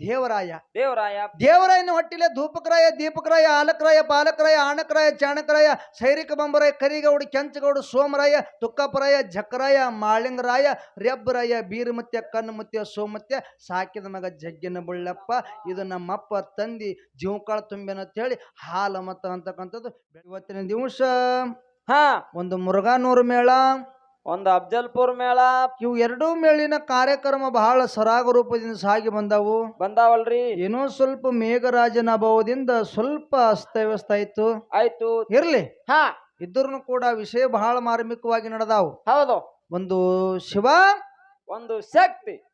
ದೇವರಾಯ. ದೇವರಾಯ. ದೇವರಾಯನ ಹೊಟ್ಟಿಲೆ ಧೂಪಕರಾಯ ದೀಪಕರಾಯ ಆಲಕರಾಯ ಪಾಲಕರಾಯ ಆಣಕರಾಯ ಚಾಣಕರಾಯ ಸೈರಿಕ ಬಂಬರಾಯ ಕರಿಗೌಡ ಕೆಂಚಗೌಡ ಸೋಮರಾಯ ತುಕ್ಕಪ್ಪರಾಯ ಜಕರಾಯ ಮಾಳಿಂಗರಾಯ ರೆಬ್ಬರಾಯ ಬೀರಮತ್ಯ ಕಣ್ಣುಮತ್ಯ ಸೋಮತ್ಯ ಸಾಕಿದ ಮಗ ಜಗ್ಗಿನ ಬುಳ್ಳಪ್ಪ ಇದು ನಮ್ಮಪ್ಪ ತಂದಿ ಜೀವಕಾಳ ತುಂಬೆನ ಅಂತ ಹೇಳಿ ಹಾಲ ಮತ ಅಂತಕ್ಕಂಥದ್ದು. ಇವತ್ತಿನ ದಿವಸ ಹಾ. ಒಂದು ಮುರುಘಾನೂರು ಮೇಳ. ಒಂದು ಅಫ್ಜಲ್ಪುರ್ ಮೇಳ. ಇವು ಎರಡೂ ಮೇಳಿನ ಕಾರ್ಯಕ್ರಮ ಬಹಳ ಸರಾಗ ರೂಪದಿಂದ ಸಾಗಿ ಬಂದವು. ಬಂದಾವಲ್ರಿ. ಏನೋ ಸ್ವಲ್ಪ ಮೇಘರಾಜನ ಅಭಾವದಿಂದ ಸ್ವಲ್ಪ ಅಸ್ತವ್ಯಸ್ತ ಆಯ್ತು. ಆಯ್ತು. ಇರ್ಲಿ. ಹಾ. ಇದ್ರೂ ಕೂಡ ವಿಷಯ ಬಹಳ ಮಾರ್ಮಿಕವಾಗಿ ನಡೆದಾವು. ಹೌದು. ಒಂದು ಶಿವ. ಒಂದು ಶಕ್ತಿ.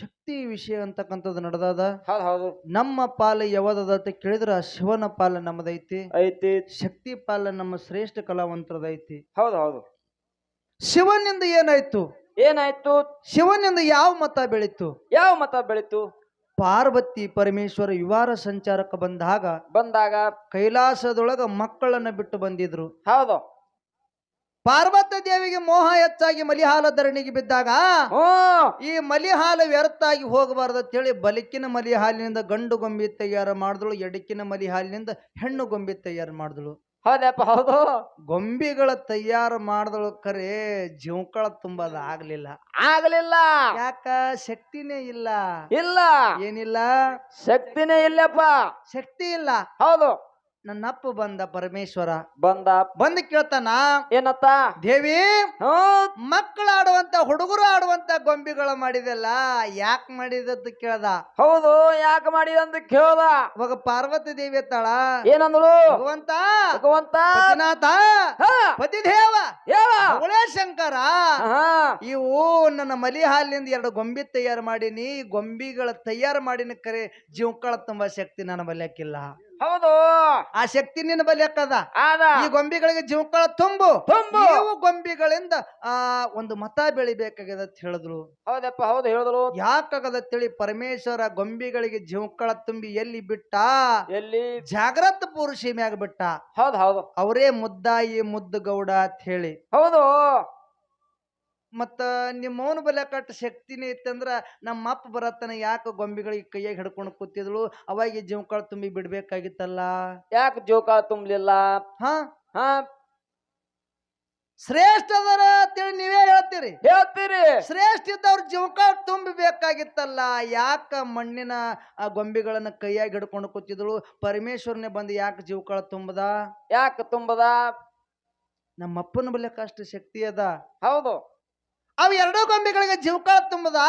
ಶಕ್ತಿ ವಿಷಯ ಅಂತಕ್ಕಂಥದ್ದು ನಡೆದಾದ. ಹೌದು ಹೌದು. ನಮ್ಮ ಪಾಲ ಯಾವ್ದದ ಅಂತ ಕೇಳಿದ್ರ ಶಿವನ ಪಾಲ ನಮ್ಮದೈತಿ. ಐತಿ. ಶಕ್ತಿ ಪಾಲ ನಮ್ಮ ಶ್ರೇಷ್ಠ ಕಲಾವಂತರದೈತಿ. ಹೌದು ಹೌದು. ಶಿವನಿಂದ ಏನಾಯ್ತು? ಏನಾಯ್ತು? ಶಿವನಿಂದ ಯಾವ ಮತ ಬೆಳೀತು? ಯಾವ ಮತ ಬೆಳೀತು? ಪಾರ್ವತಿ ಪರಮೇಶ್ವರ ವಿವಾರ ಸಂಚಾರಕ್ಕೆ ಬಂದಾಗ ಬಂದಾಗ ಕೈಲಾಸದೊಳಗ ಮಕ್ಕಳನ್ನ ಬಿಟ್ಟು ಬಂದಿದ್ರು. ಹೌದು. ಪಾರ್ವತ ದೇವಿಗೆ ಮೋಹ ಹೆಚ್ಚಾಗಿ ಮಲಿಹಾಲ ಧರಣಿಗೆ ಬಿದ್ದಾಗ ಈ ಮಲಿಹಾಲ ಆಗಿ ಹೋಗಬಾರ್ದು ಅಂತೇಳಿ ಬಲಿಕಿನ ಮಲಿಹಾಲಿನಿಂದ ಗಂಡು ಗೊಂಬಿ ತಯಾರು ಮಾಡಿದಳು ಎಡಕಿನ ಮಲಿಹಾಲಿನಿಂದ ಹೆಣ್ಣು ಗೊಂಬಿ ತಯಾರು ಮಾಡಿದಳು. ಹೌದಪ್ಪ ಹೌದು. ಗೊಂಬಿಗಳ ತಯಾರು ಮಾಡಿದಳು ಕರೆ ಜೀವಕಳ ತುಂಬದ ಆಗ್ಲಿಲ್ಲ. ಆಗ್ಲಿಲ್ಲ. ಯಾಕ? ಶಕ್ತಿನೇ ಇಲ್ಲ. ಇಲ್ಲ. ಏನಿಲ್ಲ? ಶಕ್ತಿನೇ ಇಲ್ಲಪ್ಪ. ಶಕ್ತಿ ಇಲ್ಲ. ಹೌದು. ನನ್ನಪ್ಪ ಬಂದ ಪರಮೇಶ್ವರ. ಬಂದ ಬಂದ ಕೇಳ್ತಾನ ಏನತ್ತ? ದೇವಿ ಮಕ್ಕಳು ಆಡುವಂತ ಹುಡುಗರು ಆಡುವಂತ ಗೊಂಬಿಗಳ ಮಾಡಿದೆಲ್ಲ ಯಾಕೆ ಮಾಡಿದ್ದು ಕೇಳ್ದ? ಹೌದು ಯಾಕೆ ಮಾಡಿದ ಅಂತ ಕೇಳ್ದ? ಇವಾಗ ಪಾರ್ವತಿ ದೇವಿ ಎತ್ತಾಳ. ಏನಂದಳು ಭಗವಂತ ಭಗವಂತ? ಪತಿನಾಥ ಪತಿ ಪತಿದೇವ ಹೇಳ ಅವಳೇ ಶಂಕರ. ಇವು ನನ್ನ ಮಲಿ ಹಾಲಿನಿಂದ ಎರಡು ಗೊಂಬಿ ತಯಾರು ಮಾಡೀನಿ. ಗೊಂಬಿಗಳ ತಯಾರು ಮಾಡಿನ ಕರೆ ಜೀವಕಳ ತುಂಬಾ ಶಕ್ತಿ ನನ್ನ ಬಲ್ಯಕ್ಕಿಲ್ಲ ಹೌದು. ಆ ಶಕ್ತಿ ನಿನ್ನ ಬಲ್ಯಕ್ಕದ ಆದ. ಈ ಗೊಂಬಿಗಳಿಗೆ ಜೀವಕಳ ತುಂಬು. ತುಂಬು. ಇವು ಗೊಂಬಿಗಳಿಂದ ಆ ಒಂದು ಮತ ಬೆಳಿಬೇಕಾಗ್ಯದ ಅಂತ ಹೇಳಿದ್ರು. ಹೌದಪ್ಪ ಹೌದು ಹೇಳಿದ್ರು. ಯಾಕಾಗದ ತಿಳಿ ಪರಮೇಶ್ವರ ಗೊಂಬಿಗಳಿಗೆ ಜೀವಕಳ ತುಂಬಿ ಎಲ್ಲಿ ಬಿಟ್ಟ? ಎಲ್ಲಿ? ಜಾಗ್ರತ ಪುರುಷಿ ಮ್ಯಾಗ ಬಿಟ್ಟ. ಹೌದು ಹೌದು. ಅವರೇ ಮುದ್ದಾಯಿ ಮುದ್ದು ಗೌಡ ಅಂತ ಹೇಳಿ. ಹೌದು. ಮತ್ತ ನಿಮ್ಮ ಮೌನ ಬಲ ಕಟ್ಟ ಶಕ್ತಿನೇ ಇತ್ತಂದ್ರೆ ನಮ್ಮ ಅಪ್ಪ ಬರತ್ತನ ಯಾಕೆ ಗೊಂಬೆಗಳಿಗೆ ಕೈಯಾಗ ಹಿಡ್ಕೊಂಡು ಕೂತಿದ್ಳು? ಅವಾಗ ಜೀವಕಾಳ ತುಂಬಿ ಬಿಡ್ಬೇಕಾಗಿತ್ತಲ್ಲ? ಯಾಕೆ ಜೋಕಾಳ ತುಂಬಲಿಲ್ಲ? ಹಾ? ಹಾ? ಶ್ರೇಷ್ಠ ಅದರ ತಿಳಿ ನೀವೇ ಹೇಳ್ತೀರಿ. ಹೇಳ್ತೀರಿ. ಶ್ರೇಷ್ಠ ಇದ್ದವ್ರ ಜೀವಕಾಳ ತುಂಬಬೇಕಾಗಿತ್ತಲ್ಲ? ಯಾಕ ಮಣ್ಣಿನ ಆ ಗೊಂಬೆಗಳನ್ನ ಕೈಯಾಗಿ ಹಿಡ್ಕೊಂಡು ಕೂತಿದ್ಳು? ಪರಮೇಶ್ವರನೇ ಬಂದು ಯಾಕೆ ಜೀವಕಾಳ ತುಂಬದ? ಯಾಕೆ ತುಂಬದ? ನಮ್ಮ ಅಪ್ಪನ ಅಷ್ಟು ಶಕ್ತಿ ಅದ? ಹೌದು. ಅವ್ ಎರಡೂ ಗೊಂಬೆಗಳಿಗೆ ಜೀವಕಾಳ ತುಂಬದ?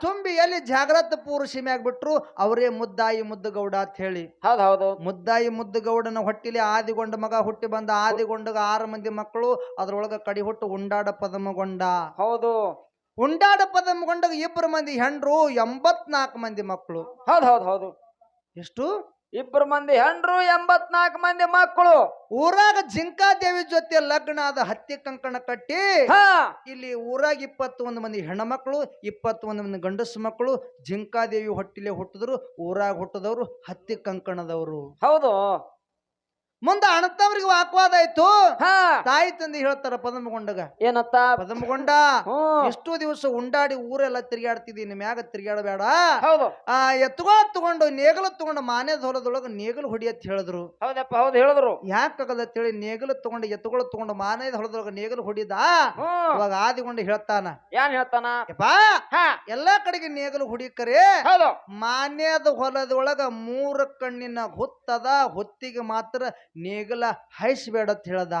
ತುಂಬಿ ಎಲ್ಲಿ ಜಾಗ್ರತ ಪೂರ್ವ ಮ್ಯಾಗ ಬಿಟ್ರು ಅವರೇ ಮುದ್ದಾಯಿ ಮುದ್ದುಗೌಡ ಅಂತ ಹೇಳಿ. ಹೌದು ಹೌದು. ಮುದ್ದಾಯಿ ಮುದ್ದುಗೌಡನ ಹೊಟ್ಟಿಲಿ ಆದಿಗೊಂಡ ಮಗ ಹುಟ್ಟಿ ಬಂದ ಆದಿಗೊಂಡಗ ಆರು ಮಂದಿ ಮಕ್ಕಳು ಅದ್ರೊಳಗ ಕಡಿ ಹುಟ್ಟು ಉಂಡಾಡ ಪದಮಗೊಂಡ. ಹೌದು. ಉಂಡಾಡ ಪದಮಗೊಂಡಾಗ ಇಬ್ಬರು ಮಂದಿ ಹೆಂಡ್ರು ಎಂಬತ್ನಾಲ್ಕು ಮಂದಿ ಮಕ್ಕಳು. ಹೌದು ಹೌದು ಹೌದು. ಎಷ್ಟು? ಇಬ್ರು ಮಂದಿ ಹೆಂಡ್ರು ಎಂಬತ್ನಾಲ್ಕು ಮಂದಿ ಮಕ್ಕಳು. ಊರಾಗ ಜಿಂಕಾದೇವಿ ಜೊತೆ ಲಗ್ನ ಆದ ಹತ್ತಿ ಕಂಕಣ ಕಟ್ಟಿ ಹಾ. ಇಲ್ಲಿ ಊರಾಗ ಇಪ್ಪತ್ತೊಂದು ಮಂದಿ ಹೆಣ್ಮಕ್ಳು ಇಪ್ಪತ್ತೊಂದು ಮಂದಿ ಗಂಡಸು ಮಕ್ಕಳು ಜಿಂಕಾದೇವಿ ಹೊಟ್ಟಿಲೆ ಹುಟ್ಟಿದ್ರು ಊರಾಗ ಹುಟ್ಟದವರು ಹತ್ತಿ ಕಂಕಣದವರು. ಹೌದು. ಮುಂದ ಅಣತವ್ರಿಗೆ ವಾಕ್ವಾದ ಆಯ್ತು. ಹಾ. ತಾಯಿ ತಂದೆ ಹೇಳ್ತಾರ ಪದಮಗೊಂಡಗ. ಏನತ್ತ? ಪದಮಗೊಂಡ ಎಷ್ಟು ದಿವಸ ಉಂಡಾಡಿ ಊರೆಲ್ಲ ತಿರುಗಾಡ್ತಿದ್ದೀನಿ ಮ್ಯಾಗ ತಿರುಗಾಡಬೇಡ ಆ ಎತ್ತುಗಳ ತಗೊಂಡು ನೇಗಲ ತಗೊಂಡು ಮಾನ್ಯದ ಹೊಲದೊಳಗ ನೇಗಲು ಹೊಡಿಯತ್ ಹೇಳಿದ್ರು. ಹೌದಪ್ಪ ಹೌದು ಹೇಳಿದ್ರು. ಯಾಕಾಗದ ಹೇಳಿ ನೇಗಲ ತಗೊಂಡು ಎತ್ತುಗಳ ತಗೊಂಡು ಮಾನ್ಯದ ಹೊಲದೊಳಗ ನೇಗಲು ಹೊಡಿದ. ಅವಾಗ ಆದಿಗೊಂಡು ಹೇಳ್ತಾನ. ಏನ್ ಹೇಳ್ತಾನ? ಎಲ್ಲಾ ಕಡೆಗೆ ನೇಗಲು ಹೊಡಿಕರೆ. ಮಾನ್ಯದ ಹೊಲದೊಳಗ ಮೂರ ಕಣ್ಣಿನ ಹುತ್ತದ ಹೊತ್ತಿಗೆ ಮಾತ್ರ ನೇಗಲ ಹಾಯಿಸ್ಬೇಡ ಅಂತ ಹೇಳದ.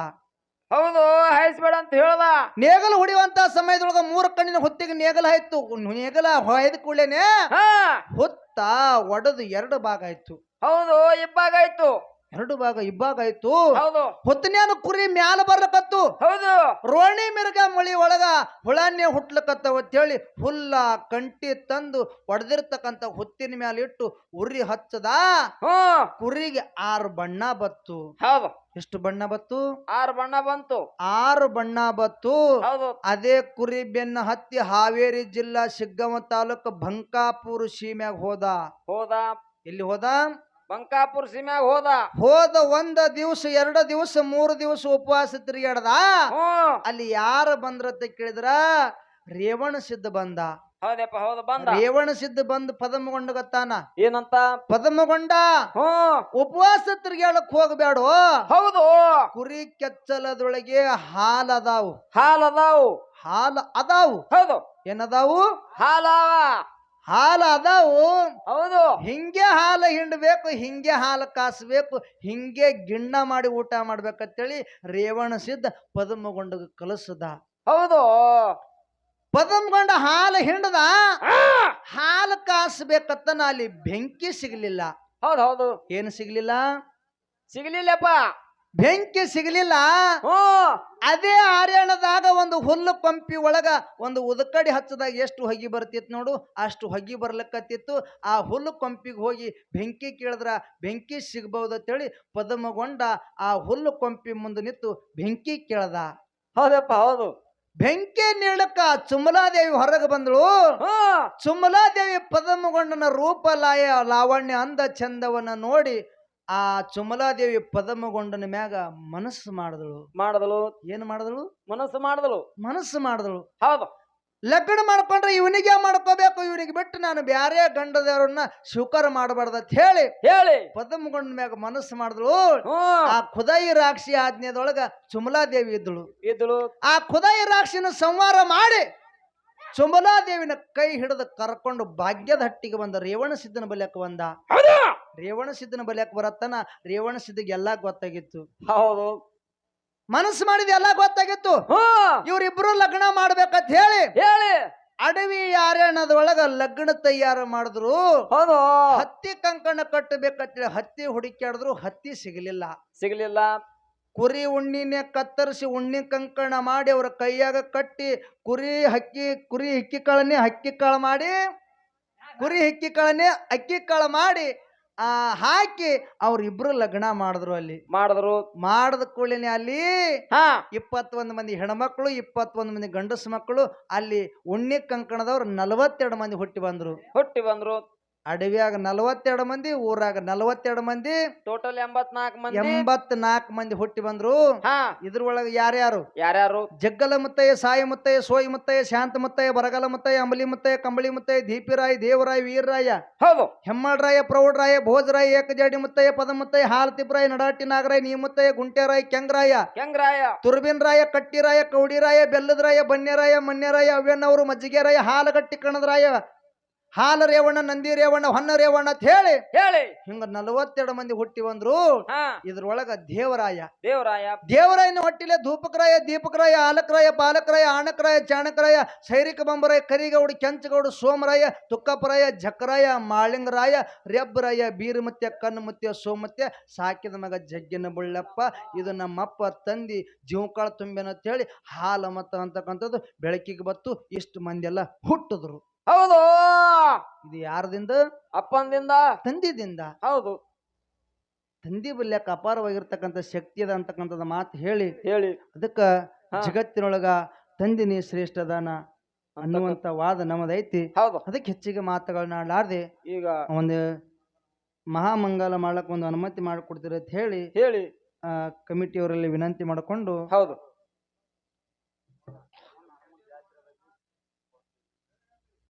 ಹೌದು ಹಾಯಿಸ್ಬೇಡ ಅಂತ ಹೇಳದ. ನೇಗಲ ಹೊಡಿಯುವಂತ ಸಮಯದೊಳಗ ಮೂರು ಕಣ್ಣಿನ ಹೊತ್ತಿಗೆ ನೇಗಲ ಆಯ್ತು ನೇಗಲ ಹೊಯ್ದ ಕೂಡಲೇನೆ ಹಾ. ಹೊತ್ತ ಒಡೆದು ಎರಡು ಭಾಗ ಆಯ್ತು. ಹೌದು ಇಬ್ಬಾಗಾಯ್ತು ಎರಡು ಭಾಗ ಇಬ್ಬಾಗ ಆಯ್ತು. ಹೌದು. ಹೊತ್ತನ್ಯಾನು ಕುರಿ ಮ್ಯಾಲ ಬರ್ಲಕತ್ತು? ಹೌದು. ರೋಣಿ ಮಿರ್ಗ ಮಳಿ ಒಳಗ ಹುಳನ್ನೇ ಹುಟ್ಲಕತ್ತವ ಅಂತೇಳಿ ಹುಲ್ಲ ಕಂಟಿ ತಂದು ಹೊಡೆದಿರ್ತಕ್ಕಂತ ಹೊತ್ತಿನ ಮ್ಯಾಲ ಇಟ್ಟು ಉರಿ ಹಚ್ಚದ. ಹ್ಮ್ ಕುರಿಗೆ ಆರು ಬಣ್ಣ ಬತ್ತು. ಹೌದು. ಎಷ್ಟು ಬಣ್ಣ ಬತ್ತು? ಆರು ಬಣ್ಣ ಬಂತು. ಆರು ಬಣ್ಣ ಬತ್ತು. ಹೌದು. ಅದೇ ಕುರಿ ಬೆನ್ನ ಹತ್ತಿ ಹಾವೇರಿ ಜಿಲ್ಲಾ ಸಿಗ್ಗಮ ತಾಲೂಕು ಬಂಕಾಪುರ ಸೀಮ್ಯಾಗ ಹೋದ. ಹೋದ. ಎಲ್ಲಿ ಹೋದ? ಬಂಕಾಪುರ ಸೀಮ್ಯಾಗ ಹೋದ. ಹೋದ ಒಂದ ದಿವಸ ಎರಡು ದಿವಸ ಮೂರು ದಿವಸ ಉಪವಾಸ ತಿರುಗಾಡ್ದ. ಹ್ಮ್ ಅಲ್ಲಿ ಯಾರು ಬಂದ್ರತ್ತ ಕೇಳಿದ್ರ? ರೇವಣ ಸಿದ್ಧ ಬಂದ. ಹೌದಪ್ಪ ಹೌದು ಬಂದ. ರೇವಣ ಸಿದ್ಧ ಬಂದು ಪದಮಗೊಂಡಗತ್ತಾನ ಏನಂತ? ಪದಮಗೊಂಡ? ಹ್ಮ್ ಉಪವಾಸ ತಿರುಗಾಡಕ್ ಹೋಗ್ಬೇಡ ಹೌದು. ಕುರಿ ಕೆಚ್ಚಲದೊಳಗೆ ಹಾಲ್ ಅದಾವು. ಹಾಲ್ ಅದಾವು. ಹಾಲ್ ಅದಾವು. ಹೌದು. ಏನದಾವು? ಹಾಲವ ಹಾಲ್ ಅದಾವು. ಹೌದು. ಹಿಂಗೆ ಹಾಲ ಹಿಂಡಬೇಕು ಹಿಂಗೆ ಹಾಲು ಕಾಸಬೇಕು ಹಿಂಗೆ ಗಿಣ್ಣ ಮಾಡಿ ಊಟ ಮಾಡ್ಬೇಕಂತೇಳಿ ರೇವಣ ಸಿದ್ಧ ಪದ್ಮಗೊಂಡ ಕಲಸದ. ಹೌದು. ಪದಮಗೊಂಡ ಹಾಲು ಹಿಂಡದ? ಹಾಲು ಕಾಸಬೇಕತ್ತನ ಅಲ್ಲಿ ಬೆಂಕಿ ಸಿಗ್ಲಿಲ್ಲ. ಹೌದು ಹೌದು. ಏನು ಸಿಗ್ಲಿಲ್ಲ? ಸಿಗ್ಲಿಲ್ಲಪ್ಪ. ಬೆಂಕಿ ಸಿಗಲಿಲ್ಲ. ಅದೇ ಆರ್ಯಾಣದಾಗ ಒಂದು ಹುಲ್ಲು ಪಂಪಿ ಒಳಗ ಒಂದು ಉದಕಡಿ ಹಚ್ಚದಾಗ ಎಷ್ಟು ಹೊಗಿ ಬರ್ತಿತ್ತು ನೋಡು. ಅಷ್ಟು ಹೊಗಿ ಬರ್ಲಕ್ಕತ್ತಿತ್ತು ಆ ಹುಲ್ಲು ಕೊಂಪಿಗೆ ಹೋಗಿ ಬೆಂಕಿ ಕೇಳಿದ್ರ ಬೆಂಕಿ ಸಿಗ್ಬಹುದು ಅಂತೇಳಿ ಪದಮಗೊಂಡ ಆ ಹುಲ್ಲು ಕೊಂಪಿ ಮುಂದೆ ನಿಂತು ಬೆಂಕಿ ಕೇಳ್ದ. ಹೌದಪ್ಪ ಹೌದು. ಬೆಂಕಿ ನೀಳಕ್ಕ ಚುಮಲಾದೇವಿ ಹೊರಗೆ ಬಂದಳು. ಚುಮಲಾದೇವಿ ಪದಮಗೊಂಡನ ರೂಪ ಲಾಯ ಲಾವಣ್ಯ ಅಂದ ಚಂದವನ್ನ ನೋಡಿ ಆ ಚುಮಲಾದೇವಿ ಪದಮಗೊಂಡನ ಮ್ಯಾಗ ಮನಸ್ಸು ಮಾಡಿದಳು. ಮಾಡಿದಳು. ಏನು ಮಾಡಿದಳು? ಮನಸ್ಸು ಮಾಡಿದಳು. ಮನಸ್ಸು ಮಾಡಿದಳು. ಹೌದು. ಲಗ್ನ ಮಾಡ್ಕೊಂಡ್ರೆ ಇವನಿಗೆ ಮಾಡ್ಕೋಬೇಕು? ಇವನಿಗೆ ಬಿಟ್ಟು ನಾನು ಬ್ಯಾರೆ ಗಂಡದವರನ್ನ ಸ್ವೀಕಾರ ಮಾಡಬಾರ್ದ ಅಂತ ಹೇಳಿ ಹೇಳಿ. ಪದಮಗೊಂಡ ಮ್ಯಾಗ ಮನಸ್ಸು ಮಾಡಿದಳು. ಆ ಖುದಾಯಿ ರಾಕ್ಷಿ ಆಜ್ಞೆದೊಳಗ ಚುಮಲಾದೇವಿ ಇದ್ದಳು. ಇದ್ದಳು. ಆ ಖುದಾಯಿ ರಾಕ್ಷಿನ ಸಂಹಾರ ಮಾಡಿ ಚುಮಲಾದೇವಿನ ಕೈ ಹಿಡಿದು ಕರ್ಕೊಂಡು ಭಾಗ್ಯದ ಹಟ್ಟಿಗೆ ಬಂದ ರೇವಣ ಸಿದ್ಧನ ಬಲ್ಯಕ್ಕೆ ಬಂದ. ಹೌದು. ರೇವಣ ಸಿದ್ಧನ ಬಲಿಯಾಕ ಬರತ್ತನ? ರೇವಣ ಸಿದ್ಧಿಗೆ ಎಲ್ಲಾ ಗೊತ್ತಾಗಿತ್ತು. ಹೌದು. ಮನಸ್ಸು ಮಾಡಿದ ಎಲ್ಲಾ ಗೊತ್ತಾಗಿತ್ತು. ಇವ್ರಿಬ್ರು ಲಗ್ನ ಮಾಡ್ಬೇಕಂತ ಹೇಳಿ. ಹೇಳಿ. ಅಡವಿ ಯಾರ್ಯಾಣದೊಳಗ ಲಗ್ನ ತಯಾರು ಮಾಡಿದ್ರು. ಹೌದು. ಹತ್ತಿ ಕಂಕಣ ಕಟ್ಟಬೇಕಂತೇಳಿ ಹತ್ತಿ ಹುಡುಕ್ಯಾಡಿದ್ರು ಹತ್ತಿ ಸಿಗಲಿಲ್ಲ. ಸಿಗಲಿಲ್ಲ. ಕುರಿ ಉಣ್ಣಿನೇ ಕತ್ತರಿಸಿ ಉಣ್ಣಿ ಕಂಕಣ ಮಾಡಿ ಅವ್ರ ಕೈಯಾಗ ಕಟ್ಟಿ ಕುರಿ ಹಕ್ಕಿ ಕುರಿ ಹಿಕ್ಕಿ ಕಾಳನ್ನೇ ಹಕ್ಕಿ ಕಾಳು ಮಾಡಿ ಕುರಿ ಹಿಕ್ಕಿ ಕಾಳನ್ನೇ ಅಕ್ಕಿ ಕಾಳು ಮಾಡಿ ಆ ಹಾಕಿ ಅವ್ರಿಬ್ರು ಲಗ್ನ ಮಾಡಿದ್ರು ಅಲ್ಲಿ. ಮಾಡಿದ್ರು. ಮಾಡದ ಕೂಡಲೇ ಅಲ್ಲಿ ಹಾ. ಇಪ್ಪತ್ತೊಂದು ಮಂದಿ ಹೆಣ್ಮಕ್ಳು ಇಪ್ಪತ್ತೊಂದು ಮಂದಿ ಗಂಡಸು ಮಕ್ಕಳು ಅಲ್ಲಿ ಉಣ್ಣಿ ಕಂಕಣದವ್ರು ನಲವತ್ತೆರಡು ಮಂದಿ ಹುಟ್ಟಿ ಬಂದ್ರು. ಹುಟ್ಟಿ ಬಂದ್ರು. ಅಡವಿಯಾಗ ನಲವತ್ತೆರಡು ಮಂದಿ ಊರಾಗ ನಲವತ್ತೆರಡು ಮಂದಿ ಟೋಟಲ್ ಎಂಬತ್ನಾಲ್ಕು ಮಂದಿ. ಎಂಬತ್ ನಾಲ್ಕು ಮಂದಿ ಹುಟ್ಟಿ ಬಂದ್ರು. ಹಾ. ಇದ್ರೊಳಗ ಯಾರ್ಯಾರು? ಯಾರ್ಯಾರು? ಜಗ್ಗಲ ಮುತ್ತಯ್ಯ ಸಾಯಿ ಮುತ್ತಯ್ಯ ಸೋಯಿ ಮುತ್ತಯ್ಯ ಶಾಂತ ಮುತ್ತಯ್ಯ ಬರಗಲ ಮುತ್ತಯ್ಯ ಅಂಬಲಿ ಮುತ್ತಯ್ಯ ಕಂಬಳಿ ಮುತ್ತಯ್ಯ ದೀಪಿರಾಯ್ ದೇವರಾಯ್ ವೀರರಾಯ ಹೌದು. ಹೆಮ್ಮಳರಾಯ ಪ್ರೌಢರಾಯ ಭೋಜರಾಯ ಏಕಜಾಡಿ ಮುತ್ತಯ್ಯ ಪದ ಮುತ್ತಯ್ಯ ಹಾಲತಿಬ್ರಾಯ ನಡಾಟಿ ನಾಗರಾಯ ನೀ ಮುತ್ತಯ್ಯ ಗುಂಟೆರಾಯ ಕೆಂಗರಾಯ ಕೆಂಗರಾಯ. ತುರ್ಬಿನ್ರಾಯ ಕಟ್ಟಿರಾಯ ಕೌಡಿರಾಯ ಬೆಲ್ಲದರಾಯ ಬನ್ನೇರಾಯ ಮನ್ಯರಾಯ ಅವ್ಯನವರು ಮಜ್ಜಿಗೆರಾಯ ಹಾಲಗಟ್ಟಿ ಕಣದರಾಯ ಹಾಲ ರೇವಣ್ಣ ನಂದಿ ರೇವಣ್ಣ ಹೊನ್ನ ರೇವಣ್ಣ ಅಂತ ಹೇಳಿ ಹೇಳಿ. ಹಿಂಗ ನಲವತ್ತೆರಡು ಮಂದಿ ಹುಟ್ಟಿ ಬಂದ್ರು. ಇದ್ರೊಳಗ ದೇವರಾಯ. ದೇವರಾಯ. ದೇವರಾಯನ ಹೊಟ್ಟಿಲೆ ಧೂಪಕರಾಯ ದೀಪಕರಾಯ ಆಲಕರಾಯ ಪಾಲಕರಾಯ ಆಣಕರಾಯ ಚಾಣಕರಾಯ ಸೈರಿಕ ಬಂಬರಾಯ ಕರಿಗೌಡ ಕೆಂಚಗೌಡ ಸೋಮರಾಯ ತುಕ್ಕಪರಾಯ ಜಕ್ಕರಾಯ ಮಾಳಿಂಗರಾಯ ರೆಬ್ಬರಾಯ ಬೀರಮತ್ಯ ಕಣ್ಣುಮತ್ಯ ಸೋಮತ್ಯ ಸಾಕಿದ ಮಗ ಜಗ್ಗಿನ ಬುಳ್ಳಪ್ಪ ಇದು ನಮ್ಮಪ್ಪ ತಂದಿ ಜೀವಕಾಳ ತುಂಬೆನ ಅಂತ ಹೇಳಿ ಹಾಲ ಮತ ಅಂತಕ್ಕಂಥದ್ದು ಬೆಳಕಿಗೆ ಬತ್ತು ಇಷ್ಟು ಮಂದಿ ಎಲ್ಲ ಹುಟ್ಟಿದ್ರು. ಹೌದು. ಇದು ಯಾರದಿಂದ? ಅಪ್ಪಂದಿಂದ. ತಂದಿದಿಂದ. ಹೌದು. ತಂದಿ ಬಲ್ಯಕ್ಕೆ ಅಪಾರವಾಗಿರ್ತಕ್ಕಂಥ ಶಕ್ತಿ ಅದ ಅಂತಕ್ಕಂಥದ್ದು ಮಾತು ಹೇಳಿ. ಹೇಳಿ. ಅದಕ್ಕ ಜಗತ್ತಿನೊಳಗ ತಂದಿನಿ ಶ್ರೇಷ್ಠ ದಾನ ಅನ್ನುವಂತ ವಾದ ನಮ್ಮದೈತಿ. ಹೌದು. ಅದಕ್ಕೆ ಹೆಚ್ಚಿಗೆ ಮಾತುಗಳನ್ನ ಆಡಲಾರ್ದೆ ಈಗ ಒಂದು ಮಹಾಮಂಗಲ ಮಾಡ್ಲಕ್ ಒಂದು ಅನುಮತಿ ಮಾಡಿಕೊಡ್ತೀರ ಅಂತ ಹೇಳಿ ಹೇಳಿ. ಆ, ಕಮಿಟಿಯವರಲ್ಲಿ ವಿನಂತಿ ಮಾಡಿಕೊಂಡು ಹೌದು.